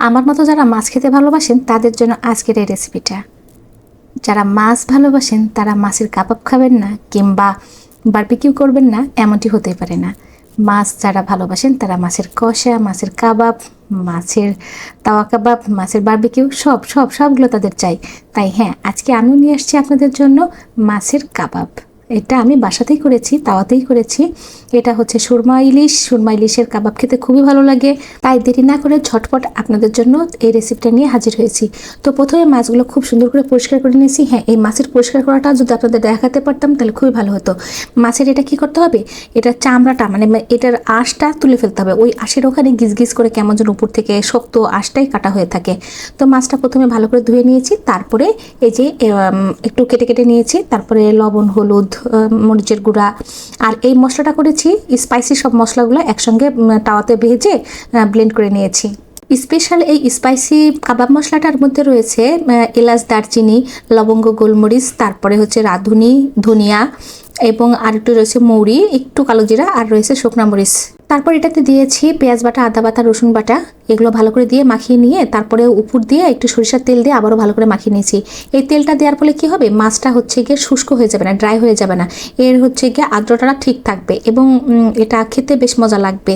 আমার মতো যারা মাছ খেতে ভালোবাসেন, তাদের জন্য আজকের এই রেসিপিটা যারা মাছ ভালোবাসেন, তারা মাছের কাবাব খাবেন না, কিংবা বারবিকিউ করবেন না, এমনটি হতেই পারে না। মাছ যারা ভালোবাসেন, তারা মাছের কষা, মাছের কাবাব, মাছের তাওয়া কাবাব, মাছের বারবিকিউ সব সব, সবগুলো তাদের চাই। তাই হ্যাঁ আজকে আমিও নিয়ে আসছি আপনাদের জন্য মাছের কাবাব। এটা আমি বাসাতেই করেছি, তাওয়াতেই করেছি। এটা হচ্ছে সুরমা ইলিশ। সুরমা ইলিশের কাবাব খেতে খুবই ভালো লাগে। তাই দেরি না করে ঝটপট আপনাদের জন্য এই রেসিপিটা নিয়ে হাজির হয়েছি। তো প্রথমে মাছগুলো খুব সুন্দর করে পরিষ্কার করে নিয়েছি। হ্যাঁ এই মাছের পরিষ্কার করাটা যদি আপনাদের দেখাতে পারতাম তাহলে খুবই ভালো হতো। মাছের এটা কি করতে হবে? এটা চামড়াটা মানে এটার আঁশটা তুলে ফেলতে হবে। ওই আঁশের ওখানে গিজ গিজ করে কেমন যেন উপর থেকে শক্ত আঁশটাই কাটা হয়ে থাকে। তো মাছটা প্রথমে ভালো করে ধুয়ে নিয়েছি। তারপরে এই যে একটু কেটে কেটে নিয়েছি। তারপরে লবণ, হলুদ মরিচের গুঁড়া। আর এই মশলাটা করেছি স্পাইসি সব মশলাগুলো একসঙ্গে তাওয়াতে ভেজে ব্লেন্ড করে নিয়েছি। স্পেশাল এই স্পাইসি কাবাব মশলাটার মধ্যে রয়েছে এলাচ, দারচিনি, লবঙ্গ, গোলমরিচ, তারপরে হচ্ছে রাঁধুনি, ধনিয়া এবং আর একটু রয়েছে মৌরি, একটু কালো জিরা, আর রয়েছে শুকনা মরিচ। তারপর এটাতে দিয়েছি পেঁয়াজ বাটা, আদা বাটা, রসুন বাটা। এগুলো ভালো করে দিয়ে মাখিয়ে নিয়ে তারপরে উপর দিয়ে একটু সরিষার তেল দিয়ে আবারও ভালো করে মাখিয়ে নিয়েছি। এই তেলটা দেওয়ার ফলে কি হবে? মাছটা হচ্ছে গিয়ে শুষ্ক হয়ে যাবে না ড্রাই হয়ে যাবে না। এর হচ্ছে গিয়ে আর্দ্রতাটা ঠিক থাকবে এবং এটা খেতে বেশ মজা লাগবে।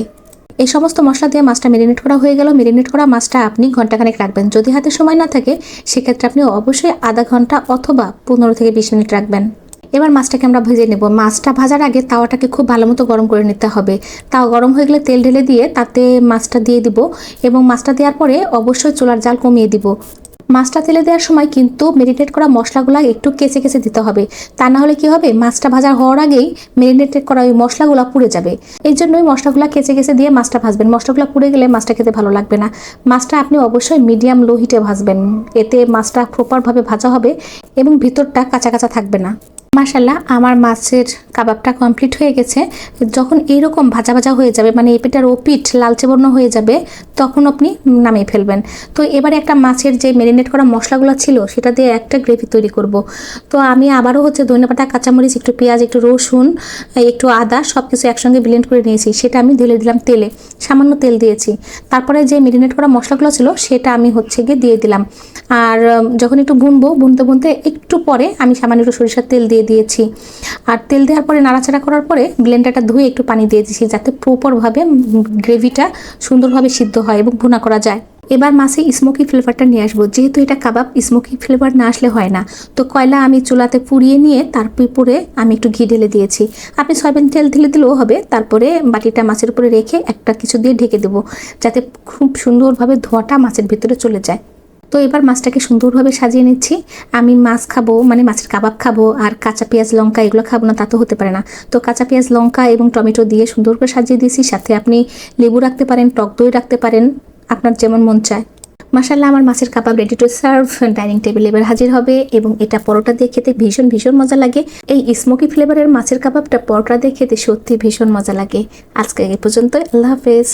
এই সমস্ত মশলা দিয়ে মাছটা মেরিনেট করা হয়ে গেল। মেরিনেট করা মাছটা আপনি ঘন্টাখানেক রাখবেন। যদি হাতে সময় না থাকে, সেক্ষেত্রে আপনি অবশ্যই আধা ঘণ্টা অথবা পনেরো থেকে বিশ মিনিট রাখবেন। এবার মাছটাকে আমরা ভেজে নেব। মাছটা ভাজার আগে তাওয়াটাকে খুব ভালো মতো গরম করে নিতে হবে। তাও গরম হয়ে গেলে তেল ঢেলে দিয়ে তাতে মাছটা দিয়ে দিব এবং মাছটা দেওয়ার পরে অবশ্যই চুলার জাল কমিয়ে দিব। মাছটা তেলে দেওয়ার সময় কিন্তু মেরিনেট করা মশলাগুলো একটু কেচে কেচে দিতে হবে। তা না হলে কি হবে? মাছটা ভাজা হওয়ার আগেই মেরিনেটেড করা ওই মশলাগুলো পুড়ে যাবে। এই জন্যই মশলাগুলো কেচে কেচে দিয়ে মাছটা ভাজবেন। মশলাগুলো পুড়ে গেলে মাছটা খেতে ভালো লাগবে না। মাছটা আপনি অবশ্যই মিডিয়াম লো হিটে ভাজবেন। এতে মাছটা প্রপারভাবে ভাজা হবে এবং ভিতরটা কাঁচা কাঁচা থাকবে না। মাশাল্লাহ আমার মাছের কাবাবটা কমপ্লিট হয়ে গেছে। যখন এইরকম ভাজা ভাজা হয়ে যাবে মানে এপিটার ও পিঠ লালচে বর্ণ হয়ে যাবে, তখন আপনি নামিয়ে ফেলবেন। তো এবারে একটা মাছের যে ম্যারিনেট করা মশলাগুলো ছিল, সেটা দিয়ে একটা গ্রেভি তৈরি করব। তো আমি আবারও হচ্ছে ধনেপাতা কাঁচামরিচ, একটু পেঁয়াজ, একটু রসুন একটু আদা সব কিছু একসঙ্গে ব্লেন্ড করে নিয়েছি। সেটা আমি ঢেলে দিলাম তেলে, সামান্য তেল দিয়েছি। তারপরে যে ম্যারিনেট করা মশলাগুলো ছিল, সেটা আমি হচ্ছে গিয়ে দিয়ে দিলাম। আর যখন একটু বুনবো বুনতে বুনতে একটু পরে আমি সামান্য একটু সরিষার তেল দিয়ে দিয়েছি। আর তেল দেওয়ার পরে নাড়াচাড়া করার পরে ব্লেন্ডারটা ধুয়ে একটু পানি দিয়ে দিয়েছি যাতে প্রপারভাবে গ্রেভিটা সুন্দরভাবে সিদ্ধ হয় এবং ভুনা করা যায়। এবার মাছে স্মোকি ফ্লেভারটা নিয়ে আসব। যেহেতু এটা কাবাব স্মোকি ফ্লেভার না আসলে হয় না। তো কয়লা আমি চুলাতে পুড়িয়ে নিয়ে তার তারপরে আমি একটু ঘি ঢেলে দিয়েছি। আপনি সয়াবিন তেল ঢেলে দিলেও হবে। তারপরে বাটিটা মাছের উপরে রেখে একটা কিছু দিয়ে ঢেকে দেবো। যাতে খুব সুন্দরভাবে ধোয়াটা মাছের ভিতরে চলে যায়। তো এবার মাছটাকে সুন্দরভাবে সাজিয়ে নিচ্ছি। আমি মাছ খাব মানে মাছের কাবাব খাব, আর কাঁচা পেঁয়াজ, লঙ্কা এগুলো খাব না, তা তো হতে পারে না। তো কাঁচা পেঁয়াজ, লঙ্কা এবং টমেটো দিয়ে সুন্দর করে সাজিয়ে দিয়েছি। সাথে আপনি লেবু রাখতে পারেন, টক দই রাখতে পারেন, আপনার যেমন মন চায়। মাসাল্লাহ আমার মাছের কাবাব ready to serve dining table এবার হাজির হবে এবং এটা পরোটা দিয়ে খেতে ভীষণ ভীষণ মজা লাগে। এই স্মোকি ফ্লেভারের মাছের কাবাবটা পরোটা দিয়ে খেতে সত্যি ভীষণ মজা লাগে। আজকে এ পর্যন্ত আল্লাহ হাফেজ।